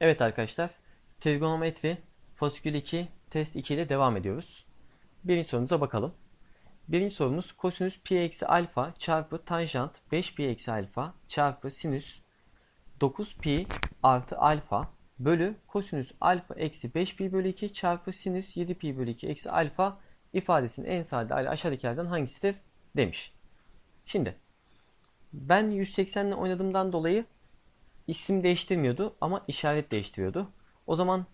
Evet arkadaşlar, trigonometri fasikül 2 test 2 ile devam ediyoruz. Birinci sorumuza bakalım. Birinci sorumuz kosinüs pi eksi alfa çarpı tanjant 5 pi eksi alfa çarpı sinüs 9 pi artı alfa bölü kosinüs alfa eksi 5 pi bölü 2 çarpı sinüs 7 pi bölü 2 eksi alfa ifadesinin en sade hali aşağıdakilerden hangisidir demiş. Şimdi ben 180 ile oynadığımdan dolayı isim değiştirmiyordu ama işaret değiştiriyordu. O zaman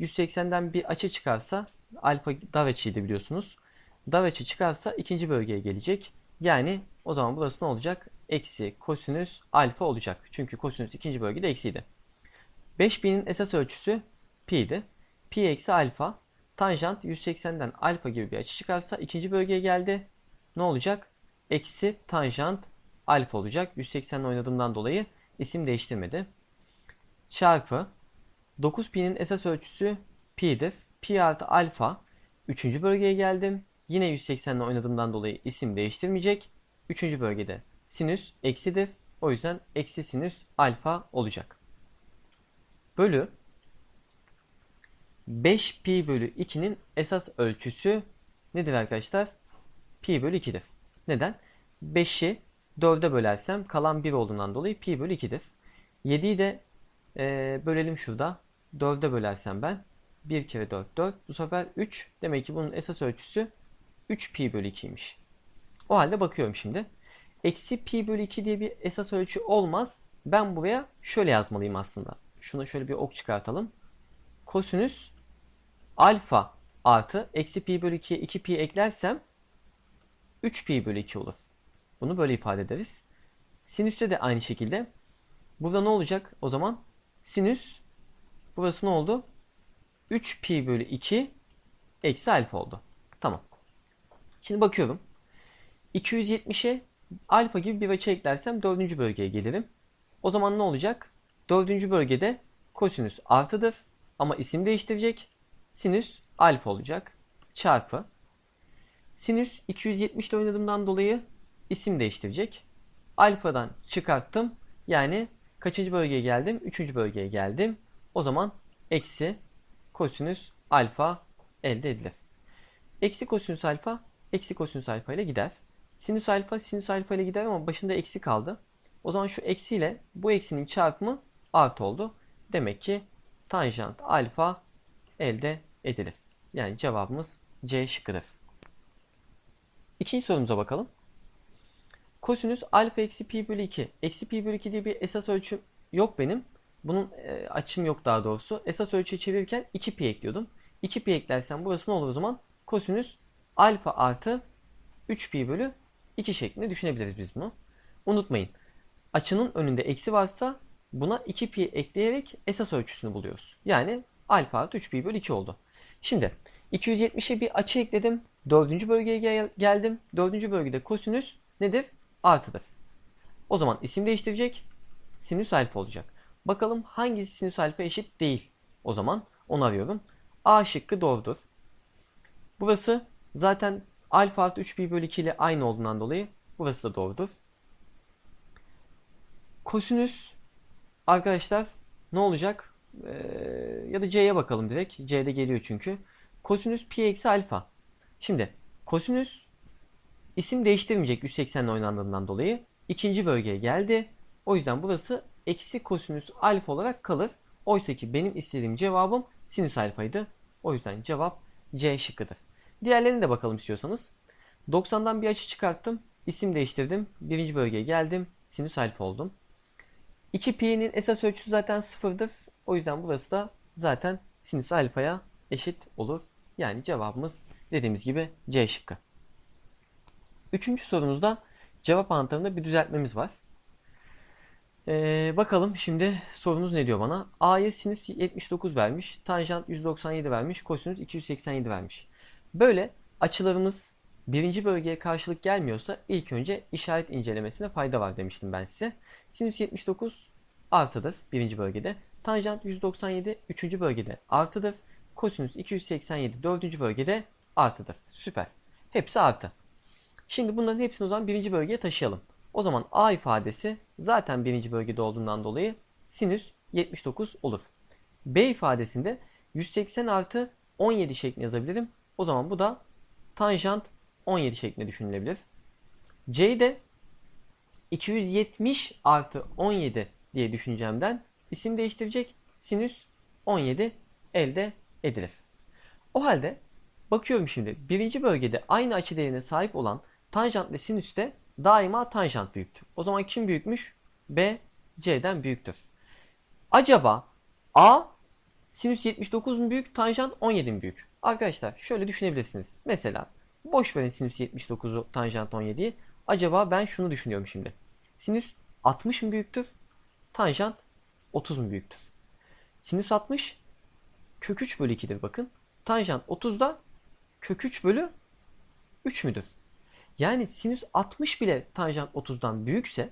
180'den bir açı çıkarsa alfa dar biliyorsunuz. Dar çıkarsa ikinci bölgeye gelecek. Yani o zaman burası ne olacak? Eksi kosinüs alfa olacak. Çünkü kosinüs ikinci bölgede eksiydi. 5000'in esas ölçüsü pi'di. Pi eksi alfa. Tanjant 180'den alfa gibi bir açı çıkarsa ikinci bölgeye geldi. Ne olacak? Eksi tanjant alfa olacak. 180'le oynadığımdan dolayı isim değiştirmedi. Çarpı 9pi'nin esas ölçüsü pi'dir. Pi artı alfa. Üçüncü bölgeye geldim. Yine 180 ile oynadığımdan dolayı isim değiştirmeyecek. Üçüncü bölgede sinüs eksidir. O yüzden eksi sinüs alfa olacak. Bölü 5 pi bölü 2'nin esas ölçüsü nedir arkadaşlar? Pi bölü 2'dir. Neden? 5'i 4'e bölersem kalan 1 olduğundan dolayı pi bölü 2'dir. 7'yi de e, bölelim şurada. 4'e bölersem ben 1 kere 4 4. Bu sefer 3. Demek ki bunun esas ölçüsü 3 pi bölü 2'ymiş. O halde bakıyorum şimdi. Eksi pi bölü 2 diye bir esas ölçü olmaz. Ben buraya şöyle yazmalıyım aslında. Şunu şöyle bir ok çıkartalım. Kosinüs alfa artı eksi pi bölü 2'ye 2 pi eklersem 3 pi bölü 2 olur. Bunu böyle ifade ederiz. Sinüste de aynı şekilde. Burada ne olacak o zaman? Sinüs burası ne oldu? 3 pi bölü 2 eksi alfa oldu. Tamam. Şimdi bakıyorum. 270'e alfa gibi bir açı eklersem 4. bölgeye gelirim. O zaman ne olacak? 4. bölgede kosinüs artıdır ama isim değiştirecek. Sinüs alfa olacak. Çarpı. Sinüs 270 ile oynadığımdan dolayı isim değiştirecek. Alfadan çıkarttım. Yani kaçıncı bölgeye geldim? Üçüncü bölgeye geldim. O zaman eksi kosinüs alfa elde edilir. Eksi kosinüs alfa eksi kosinüs alfa ile gider. Sinüs alfa sinüs alfa ile gider ama başında eksi kaldı. O zaman şu eksi ile bu eksinin çarpımı artı oldu. Demek ki tanjant alfa elde edilir. Yani cevabımız C şıkkıdır. İkinci sorumuza bakalım. Kosinüs alfa eksi pi bölü 2. Eksi pi bölü 2 diye bir esas ölçü yok benim. Bunun e, açım yok daha doğrusu. Esas ölçüyü çevirirken 2 pi ekliyordum. 2 pi eklersem burası ne olur o zaman? Kosinüs alfa artı 3 pi bölü 2 şeklinde düşünebiliriz biz bunu. Unutmayın. Açının önünde eksi varsa buna 2 pi ekleyerek esas ölçüsünü buluyoruz. Yani alfa artı 3 pi bölü 2 oldu. Şimdi 270'e bir açı ekledim. Dördüncü bölgeye gel geldim. Dördüncü bölgede kosinüs nedir? Artıdır. O zaman isim değiştirecek. Sinüs alfa olacak. Bakalım hangisi sinüs alfa eşit değil. O zaman onu arıyorum. A şıkkı doğrudur. Burası zaten alfa artı 3 pi bölü 2 ile aynı olduğundan dolayı burası da doğrudur. Kosinüs arkadaşlar ne olacak? Ee, ya da C'ye bakalım direkt. C'de geliyor çünkü. Kosinüs pi eksi alfa. Şimdi kosinüs isim değiştirmeyecek 180 ile oynandığından dolayı. ikinci bölgeye geldi. O yüzden burası eksi kosinüs alfa olarak kalır. Oysa ki benim istediğim cevabım sinüs alfaydı. O yüzden cevap C şıkkıdır. Diğerlerine de bakalım istiyorsanız. 90'dan bir açı çıkarttım. İsim değiştirdim. Birinci bölgeye geldim. Sinüs alfa oldum. 2pi'nin esas ölçüsü zaten sıfırdır. O yüzden burası da zaten sinüs alfaya eşit olur. Yani cevabımız dediğimiz gibi C şıkkı. Üçüncü sorumuzda cevap anahtarında bir düzeltmemiz var. Ee, bakalım şimdi sorumuz ne diyor bana? A'ya sinüs 79 vermiş, tanjant 197 vermiş, kosinüs 287 vermiş. Böyle açılarımız birinci bölgeye karşılık gelmiyorsa ilk önce işaret incelemesine fayda var demiştim ben size. Sinüs 79 artıdır birinci bölgede. Tanjant 197 üçüncü bölgede artıdır. Kosinüs 287 dördüncü bölgede artıdır. Süper. Hepsi artı. Şimdi bunların hepsini o zaman birinci bölgeye taşıyalım. O zaman A ifadesi zaten birinci bölgede olduğundan dolayı sinüs 79 olur. B ifadesinde 180 artı 17 şeklinde yazabilirim. O zaman bu da tanjant 17 şeklinde düşünülebilir. C'de 270 artı 17 diye düşüneceğimden isim değiştirecek sinüs 17 elde edilir. O halde bakıyorum şimdi birinci bölgede aynı açı değerine sahip olan tanjant ve sinüste daima tanjant büyüktür. O zaman kim büyükmüş? B C'den büyüktür. Acaba A sinüs 79 mu büyük, tanjant 17 mi büyük? Arkadaşlar şöyle düşünebilirsiniz. Mesela boş verin sinüs 79'u, tanjant 17'yi. Acaba ben şunu düşünüyorum şimdi. Sinüs 60 mı büyüktür? Tanjant 30 mu büyüktür? Sinüs 60 kök 3 bölü 2'dir bakın. Tanjant 30 da kök 3 bölü 3 müdür? Yani sinüs 60 bile tanjant 30'dan büyükse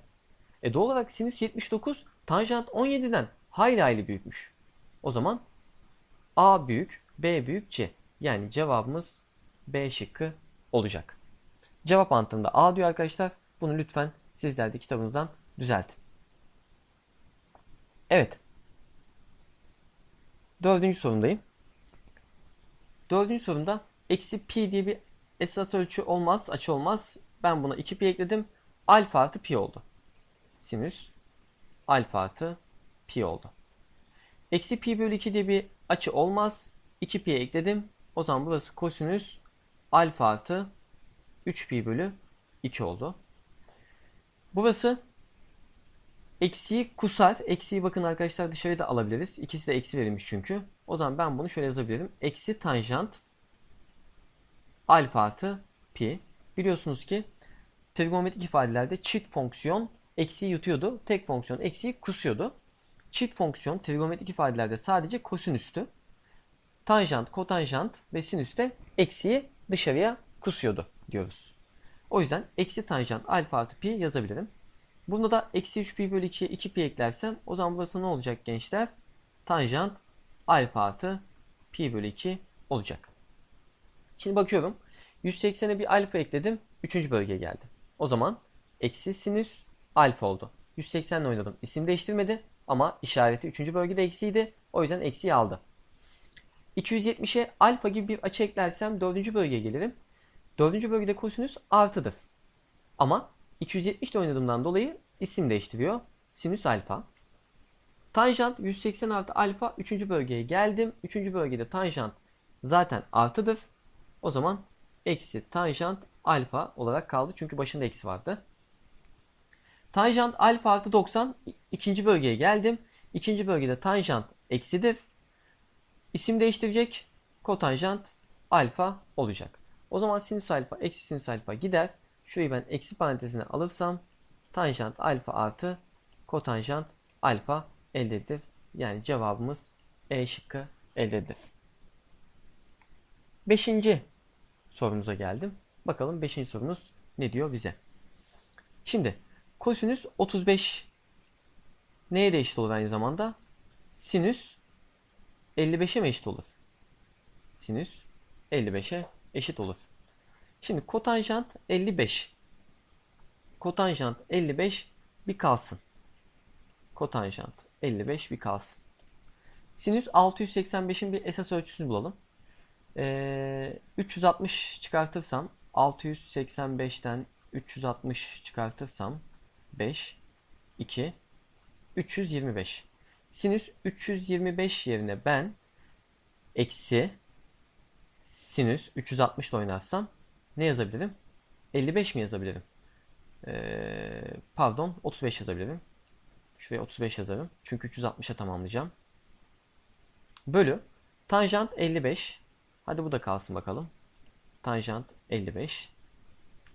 e doğal olarak sinüs 79 tanjant 17'den hayli hayli büyükmüş. O zaman A büyük, B büyük, C. Yani cevabımız B şıkkı olacak. Cevap antında A diyor arkadaşlar. Bunu lütfen sizler de kitabınızdan düzeltin. Evet. Dördüncü sorumdayım. Dördüncü sorumda eksi pi diye bir esas ölçü olmaz, açı olmaz. Ben buna 2 pi ekledim. Alfa artı pi oldu. Sinüs alfa artı pi oldu. Eksi pi bölü 2 diye bir açı olmaz. 2 pi'ye ekledim. O zaman burası kosinüs alfa artı 3 pi bölü 2 oldu. Burası eksiği kusar. Eksiği bakın arkadaşlar dışarıda alabiliriz. İkisi de eksi verilmiş çünkü. O zaman ben bunu şöyle yazabilirim. Eksi tanjant alfa artı pi. Biliyorsunuz ki trigonometrik ifadelerde çift fonksiyon eksiği yutuyordu. Tek fonksiyon eksiği kusuyordu. Çift fonksiyon trigonometrik ifadelerde sadece kosinüstü. Tanjant, kotanjant ve sinüs de eksiği dışarıya kusuyordu diyoruz. O yüzden eksi tanjant alfa artı pi yazabilirim. Bunda da eksi 3 pi bölü 2'ye 2 pi eklersem o zaman burası ne olacak gençler? Tanjant alfa artı pi bölü 2 olacak. Şimdi bakıyorum. 180'e bir alfa ekledim. 3. bölgeye geldi. O zaman eksi sinüs alfa oldu. 180 ile oynadım. İsim değiştirmedi ama işareti 3. bölgede eksiydi. O yüzden eksiyi aldı. 270'e alfa gibi bir açı eklersem 4. bölgeye gelirim. 4. bölgede kosinüs artıdır. Ama 270 ile oynadığımdan dolayı isim değiştiriyor. Sinüs alfa. Tanjant 180 artı alfa 3. bölgeye geldim. 3. bölgede tanjant zaten artıdır. O zaman eksi tanjant alfa olarak kaldı. Çünkü başında eksi vardı. Tanjant alfa artı 90 ikinci bölgeye geldim. İkinci bölgede tanjant eksidir. İsim değiştirecek. Kotanjant alfa olacak. O zaman sinüs alfa eksi sinüs alfa gider. Şurayı ben eksi parantezine alırsam tanjant alfa artı kotanjant alfa elde edilir. Yani cevabımız E şıkkı elde edilir. Beşinci sorumuza geldim. Bakalım beşinci sorumuz ne diyor bize. Şimdi kosinüs 35 neye de eşit olur aynı zamanda? Sinüs 55'e mi eşit olur? Sinüs 55'e eşit olur. Şimdi kotanjant 55. Kotanjant 55 bir kalsın. Kotanjant 55 bir kalsın. Sinüs 685'in bir esas ölçüsünü bulalım. Ee, 360 çıkartırsam 685'ten 360 çıkartırsam 5 2 325. Sinüs 325 yerine ben eksi sinüs 360 ile oynarsam ne yazabilirim? 55 mi yazabilirim? Ee, pardon 35 yazabilirim. Şuraya 35 yazarım. Çünkü 360'a tamamlayacağım. Bölü tanjant 55. Hadi bu da kalsın bakalım. Tanjant 55.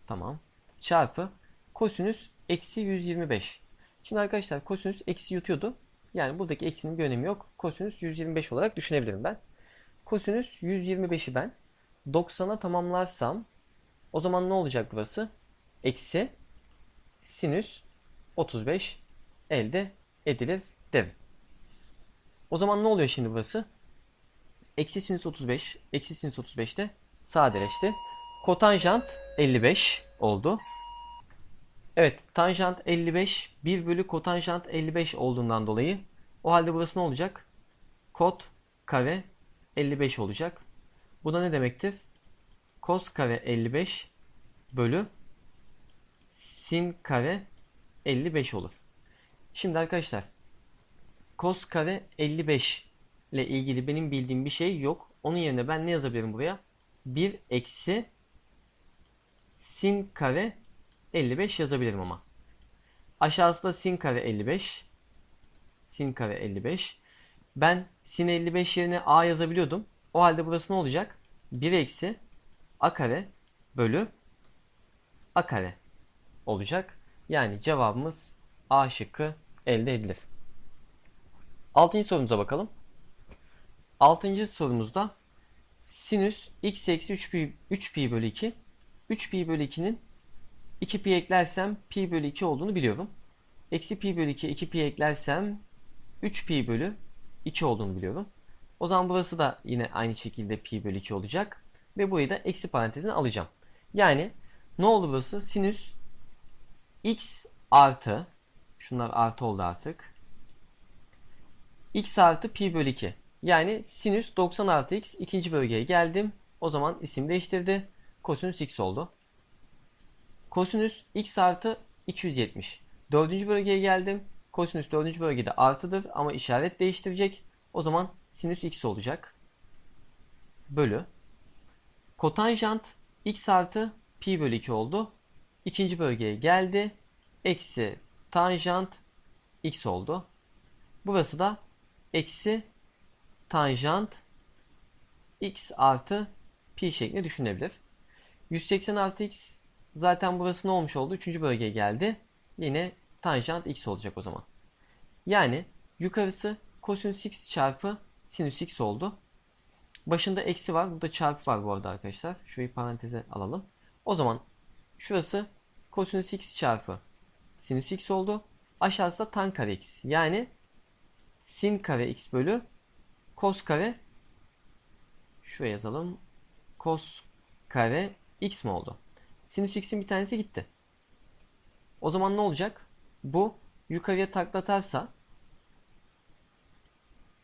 Tamam. Çarpı kosinüs eksi 125. Şimdi arkadaşlar kosinüs eksi yutuyordu. Yani buradaki eksinin bir önemi yok. Kosinüs 125 olarak düşünebilirim ben. Kosinüs 125'i ben 90'a tamamlarsam o zaman ne olacak burası? Eksi sinüs 35 elde edilir derim. O zaman ne oluyor şimdi burası? Eksi sinüs 35, eksi sinüs 35 de sadeleşti. Kotanjant 55 oldu. Evet, tanjant 55 1 bölü kotanjant 55 olduğundan dolayı o halde burası ne olacak? Kot kare 55 olacak. Bu da ne demektir? Kos kare 55 bölü sin kare 55 olur. Şimdi arkadaşlar kos kare 55 ile ilgili benim bildiğim bir şey yok. Onun yerine ben ne yazabilirim buraya? 1 eksi sin kare 55 yazabilirim ama. Aşağısı da sin kare 55. Sin kare 55. Ben sin 55 yerine a yazabiliyordum. O halde burası ne olacak? 1 eksi a kare bölü a kare olacak. Yani cevabımız A şıkkı elde edilir. Altıncı sorumuza bakalım. Altıncı sorumuzda sinüs x eksi 3 pi, 3 pi bölü 2 3 pi bölü 2'nin 2 pi eklersem pi bölü 2 olduğunu biliyorum. Eksi pi bölü 2 2 pi eklersem 3 pi bölü 2 olduğunu biliyorum. O zaman burası da yine aynı şekilde pi bölü 2 olacak. Ve burayı da eksi parantezine alacağım. Yani ne oldu burası? Sinüs x artı şunlar artı oldu artık. x artı pi bölü 2. Yani sinüs 90 artı x ikinci bölgeye geldim. O zaman isim değiştirdi. Kosinüs x oldu. Kosinüs x artı 270. Dördüncü bölgeye geldim. Kosinüs dördüncü bölgede artıdır ama işaret değiştirecek. O zaman sinüs x olacak. Bölü. Kotanjant x artı pi bölü 2 oldu. İkinci bölgeye geldi. Eksi tanjant x oldu. Burası da eksi tanjant x artı pi şeklinde düşünebilir. 180 artı x zaten burası ne olmuş oldu? Üçüncü bölgeye geldi. Yine tanjant x olacak o zaman. Yani yukarısı kosinüs x çarpı sinüs x oldu. Başında eksi var. Burada çarpı var bu arada arkadaşlar. Şurayı paranteze alalım. O zaman şurası kosinüs x çarpı sinüs x oldu. Aşağısı da tan kare x. Yani sin kare x bölü kos kare şuraya yazalım. Kos kare x mi oldu? Sinüs x'in bir tanesi gitti. O zaman ne olacak? Bu yukarıya taklatarsa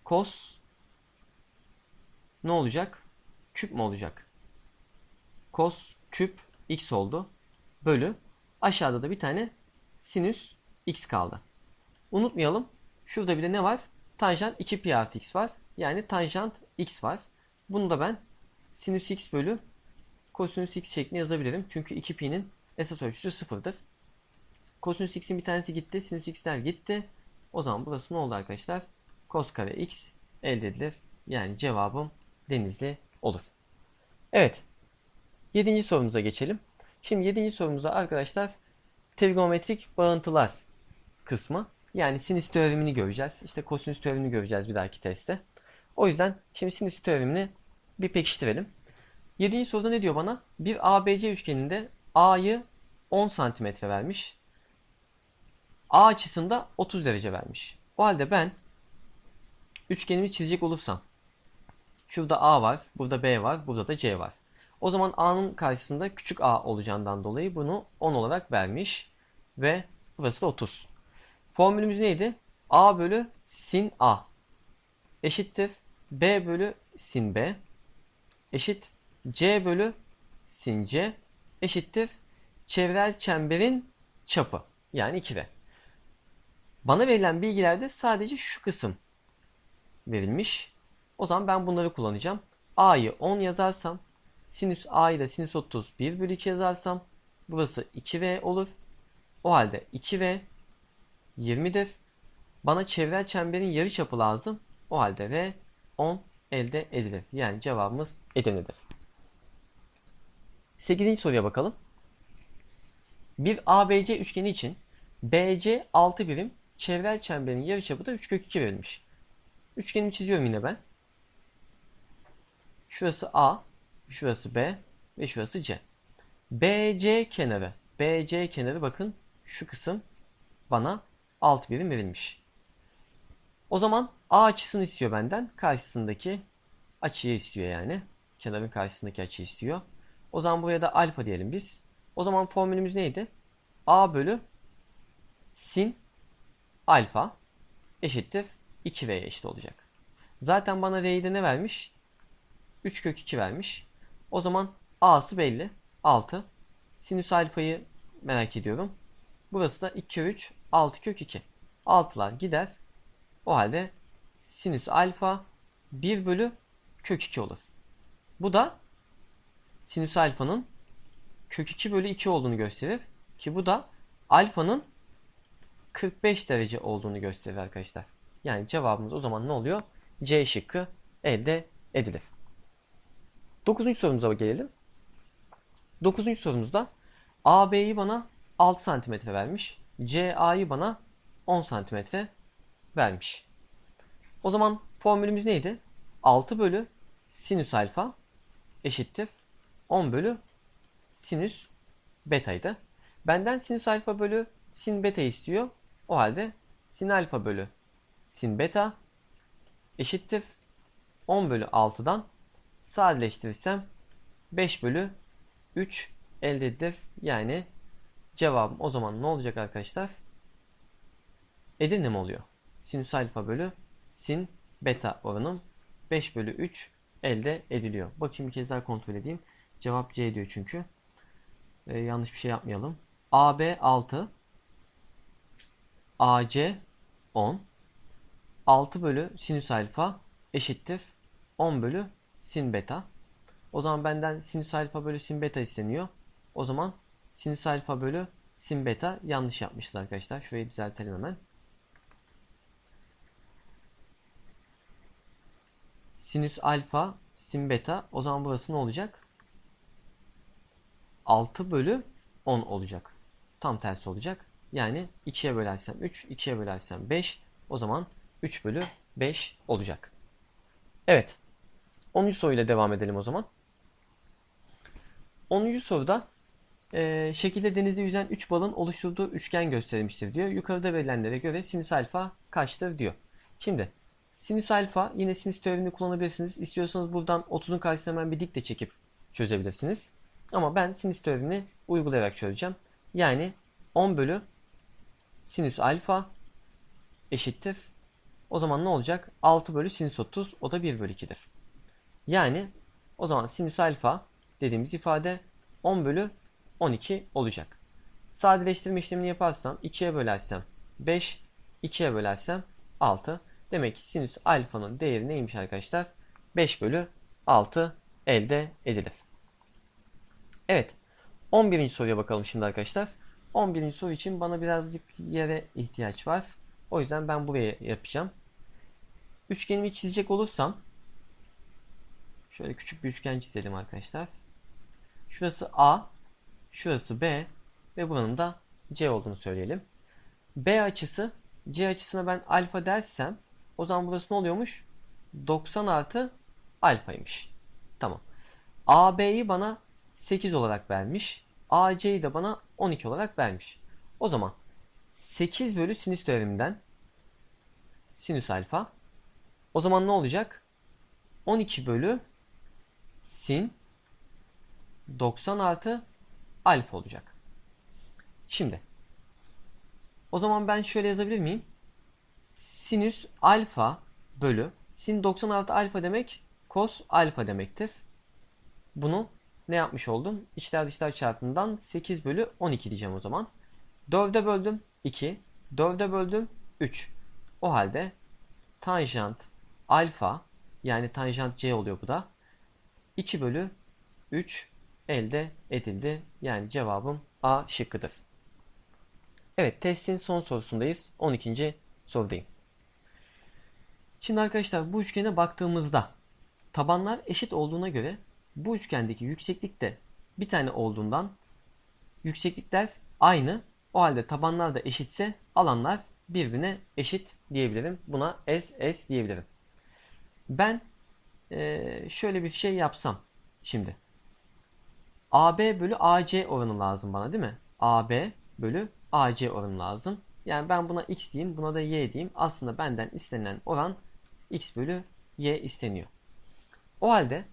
kos ne olacak? Küp mü olacak? Kos küp x oldu. Bölü aşağıda da bir tane sinüs x kaldı. Unutmayalım. Şurada bir de ne var? Tanjant 2 pi artı x var. Yani tanjant x var. Bunu da ben sinüs x bölü kosinüs x şeklinde yazabilirim. Çünkü 2 pi'nin esas ölçüsü sıfırdır. Kosinüs x'in bir tanesi gitti. Sinüs x'ler gitti. O zaman burası ne oldu arkadaşlar? Kos kare x elde edilir. Yani cevabım denizli olur. Evet. Yedinci sorumuza geçelim. Şimdi yedinci sorumuzda arkadaşlar trigonometrik bağıntılar kısmı. Yani sinüs teoremini göreceğiz. İşte kosinüs teoremini göreceğiz bir dahaki testte. O yüzden şimdi sinüs teoremini bir pekiştirelim. Yedinci soruda ne diyor bana? Bir ABC üçgeninde A'yı 10 cm vermiş. A açısında 30 derece vermiş. O halde ben üçgenimi çizecek olursam şurada A var, burada B var, burada da C var. O zaman A'nın karşısında küçük a olacağından dolayı bunu 10 olarak vermiş. Ve burası da 30. Formülümüz neydi? A bölü sin A eşittir B bölü sin B eşit C bölü sin C eşittir çevrel çemberin çapı yani 2R. Bana verilen bilgilerde sadece şu kısım verilmiş. O zaman ben bunları kullanacağım. A'yı 10 yazarsam Sinüs a'yı da sinüs 30 1 bölü 2 yazarsam burası 2v olur. O halde 2v 20'dir. Bana çevrel çemberin yarı çapı lazım. O halde v 10 elde edilir. Yani cevabımız Edirne'dir. 8. soruya bakalım. Bir ABC üçgeni için BC 6 birim, çevrel çemberin yarıçapı da 3 kök 2 verilmiş. Üçgenimi çiziyorum yine ben. Şurası A, Şurası B ve şurası C. BC kenarı. BC kenarı bakın şu kısım bana alt birim verilmiş. O zaman A açısını istiyor benden. Karşısındaki açıyı istiyor yani. Kenarın karşısındaki açıyı istiyor. O zaman buraya da alfa diyelim biz. O zaman formülümüz neydi? A bölü sin alfa eşittir 2V'ye eşit olacak. Zaten bana R'yi de ne vermiş? 3 kök 2 vermiş. O zaman A'sı belli. 6. Sinüs alfayı merak ediyorum. Burası da 2 kök 3, 6 kök 2. 6'lar gider. O halde sinüs alfa 1 bölü kök 2 olur. Bu da sinüs alfanın kök 2 bölü 2 olduğunu gösterir. Ki bu da alfanın 45 derece olduğunu gösterir arkadaşlar. Yani cevabımız o zaman ne oluyor? C şıkkı elde edilir. 9. sorumuza gelelim. 9. sorumuzda AB'yi bana 6 cm vermiş. CA'yı bana 10 cm vermiş. O zaman formülümüz neydi? 6 bölü sinüs alfa eşittir 10 bölü sinüs betaydı. Benden sinüs alfa bölü sin beta istiyor. O halde sin alfa bölü sin beta eşittir 10 bölü 6'dan sadeleştirirsem 5 bölü 3 elde edilir. Yani cevabım o zaman ne olacak arkadaşlar? Edirne mi oluyor? Sinüs alfa bölü sin beta oranım 5 bölü 3 elde ediliyor. Bakayım bir kez daha kontrol edeyim. Cevap C diyor çünkü. Ee, yanlış bir şey yapmayalım. AB 6 AC 10 6 bölü sinüs alfa eşittir 10 bölü sin beta. O zaman benden sinüs alfa bölü sin beta isteniyor. O zaman sinüs alfa bölü sin beta yanlış yapmışız arkadaşlar. Şurayı düzeltelim hemen. Sinüs alfa sin beta o zaman burası ne olacak? 6 bölü 10 olacak. Tam tersi olacak. Yani 2'ye bölersem 3, 2'ye bölersem 5. O zaman 3 bölü 5 olacak. Evet. 10. soruyla devam edelim o zaman. 10. soruda e, şekilde denizde yüzen 3 balın oluşturduğu üçgen gösterilmiştir diyor. Yukarıda verilenlere göre sinüs alfa kaçtır diyor. Şimdi sinüs alfa yine sinüs teoremini kullanabilirsiniz. İstiyorsanız buradan 30'un karşısına hemen bir dik de çekip çözebilirsiniz. Ama ben sinüs teoremini uygulayarak çözeceğim. Yani 10 bölü sinüs alfa eşittir. O zaman ne olacak? 6 bölü sinüs 30 o da 1 bölü 2'dir. Yani o zaman sinüs alfa dediğimiz ifade 10 bölü 12 olacak. Sadeleştirme işlemini yaparsam 2'ye bölersem 5, 2'ye bölersem 6. Demek ki sinüs alfanın değeri neymiş arkadaşlar? 5 bölü 6 elde edilir. Evet. 11. soruya bakalım şimdi arkadaşlar. 11. soru için bana birazcık yere ihtiyaç var. O yüzden ben buraya yapacağım. Üçgenimi çizecek olursam şöyle küçük bir üçgen çizelim arkadaşlar. Şurası A, şurası B ve buranın da C olduğunu söyleyelim. B açısı C açısına ben alfa dersem o zaman burası ne oluyormuş? 90 artı alfaymış. Tamam. AB'yi bana 8 olarak vermiş. AC'yi de bana 12 olarak vermiş. O zaman 8 bölü sinüs teoreminden sinüs alfa. O zaman ne olacak? 12 bölü sin 90 artı alfa olacak. Şimdi o zaman ben şöyle yazabilir miyim? Sinüs alfa bölü sin 90 artı alfa demek kos alfa demektir. Bunu ne yapmış oldum? İçler dışlar çarpımından 8 bölü 12 diyeceğim o zaman. 4'e böldüm 2. 4'e böldüm 3. O halde tanjant alfa yani tanjant c oluyor bu da. 2 bölü 3 elde edildi. Yani cevabım A şıkkıdır. Evet testin son sorusundayız. 12. sorudayım. Şimdi arkadaşlar bu üçgene baktığımızda tabanlar eşit olduğuna göre bu üçgendeki yükseklik de bir tane olduğundan yükseklikler aynı. O halde tabanlar da eşitse alanlar birbirine eşit diyebilirim. Buna S, S diyebilirim. Ben şöyle bir şey yapsam şimdi. AB bölü AC oranı lazım bana değil mi? AB bölü AC oranı lazım. Yani ben buna x diyeyim, buna da y diyeyim. Aslında benden istenilen oran x bölü y isteniyor. O halde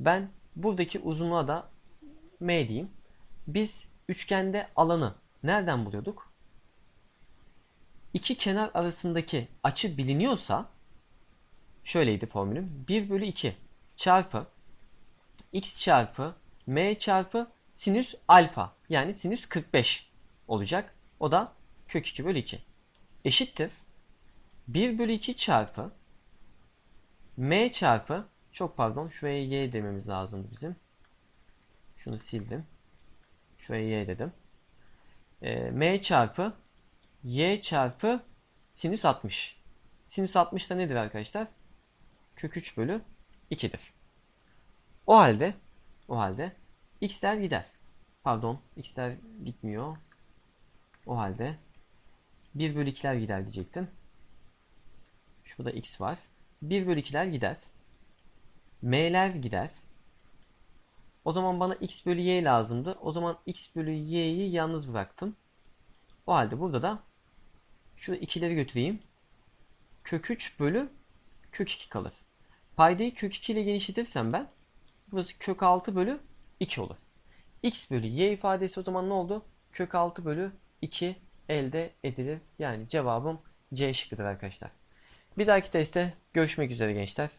ben buradaki uzunluğa da m diyeyim. Biz üçgende alanı nereden buluyorduk? İki kenar arasındaki açı biliniyorsa şöyleydi formülüm. 1 bölü 2 çarpı x çarpı m çarpı sinüs alfa yani sinüs 45 olacak. O da kök 2 bölü 2 eşittir. 1 bölü 2 çarpı m çarpı çok pardon şuraya y dememiz lazımdı bizim. Şunu sildim. Şuraya y dedim. E, m çarpı y çarpı sinüs 60. Sinüs 60 da nedir arkadaşlar? Kök 3 bölü 2'dir. O halde o halde x'ler gider. Pardon x'ler gitmiyor. O halde 1 bölü 2'ler gider diyecektim. Şurada x var. 1 bölü 2'ler gider. m'ler gider. O zaman bana x bölü y lazımdı. O zaman x bölü y'yi yalnız bıraktım. O halde burada da şurada ikileri götüreyim. Kök 3 bölü kök 2 kalır. Paydayı kök 2 ile genişletirsem ben burası kök 6 bölü 2 olur. x bölü y ifadesi o zaman ne oldu? Kök 6 bölü 2 elde edilir. Yani cevabım C şıkkıdır arkadaşlar. Bir dahaki testte görüşmek üzere gençler.